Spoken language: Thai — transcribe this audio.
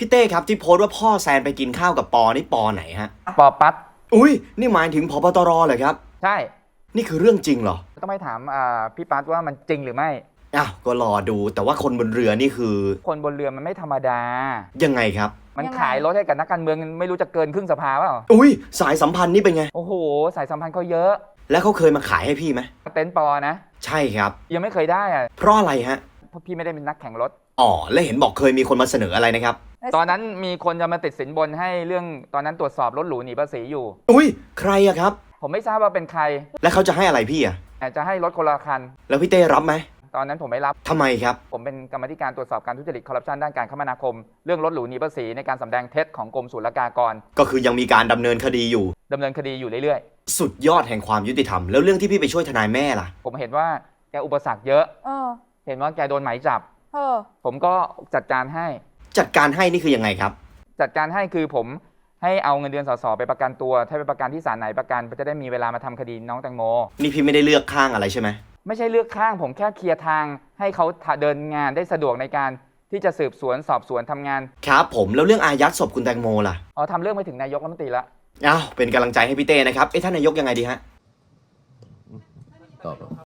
พี่เต้ครับที่โพสต์ว่าพ่อแซนไปกินข้าวกับปอนี่ปอไหนฮะ ปอปัดอุ้ยนี่หมายถึงพบตรเหรอครับ ใช่ นี่คือเรื่องจริงเหรอต้องไปถามอ่าพี่ปัดว่ามันจริงหรือไม่ อ้าวก็รอดูแต่ว่าคนบนเรือนี่คือคนบนเรือมันไม่ธรรมดา ยังไงครับ มันยังไง ขายรถให้กับนักการเมืองไม่รู้จะเกินครึ่งสภาเปล่าอุ้ยสายสัมพันธ์นี่เป็นไง โอ้โห สายสัมพันธ์เขาเยอะ แล้วเขาเคยมาขายให้พี่ไหมเต็นท์ปอนะ ใช่ครับ ยังไม่เคยได้อะเพราะอะไรฮะเพราะพี่ไม่ได้เป็นนักแข่งรถ อ๋อและเห็นบอกเคยมีคนมาเสนออะไรนะครับ ตอนนั้นมีคนจะมาติดสินบนให้เรื่องตอนนั้นตรวจสอบรถหรูหนีภาษีอยู่ อุ้ยใครอะครับ ผมไม่ทราบว่าเป็นใครแล้วเขาจะให้อะไรพี่อะแต่จะให้รถคนละคัน แล้วพี่เต้รับไหมตอนนั้นผมไม่รับ ทำไมครับ ผมเป็นกรรมาธิการตรวจสอบการทุจริตคอร์รัปชันด้านการคมนาคม เรื่องรถหรูหนีภาษีในการสำแดงเท็จของกรมศุลกากรก็คือยังมีการดำเนินคดีอยู่ ดำเนินคดีอยู่เรื่อยสุดยอดแห่งความยุติธรรม แล้วเรื่องที่พี่ไปช่วยทนายแม่ล่ะ ๆ ผมเห็นว่าแกอุปสรรคเยอะ เออเห็นว่าแกโดนหมายจับ เออผมก็จัดการให้ จัดการให้นี่คือยังไงครับ จัดการให้คือผมให้เอาเงินเดือนสสไปประกันตัว ถ้าไปประกันที่ศาลไหนประกันจะได้มีเวลามาทำคดีน้องแตงโม นี่พี่ไม่ได้เลือกข้างอะไรใช่ไหมไม่ใช่เลือกข้าง ผมแค่เคลียร์ทางให้เขาเดินงานได้สะดวกในการที่จะสืบสวนสอบสวนทำงาน ครับผมแล้วเรื่องอายัดศพคุณแตงโมล่ะ อ๋อทำเรื่องไปถึงนายกรัฐมนตรีแล้วอ้าวเป็นกำลังใจให้พี่เต้นะครับ เอ้ท่านนายกยังไงดีฮะตอบ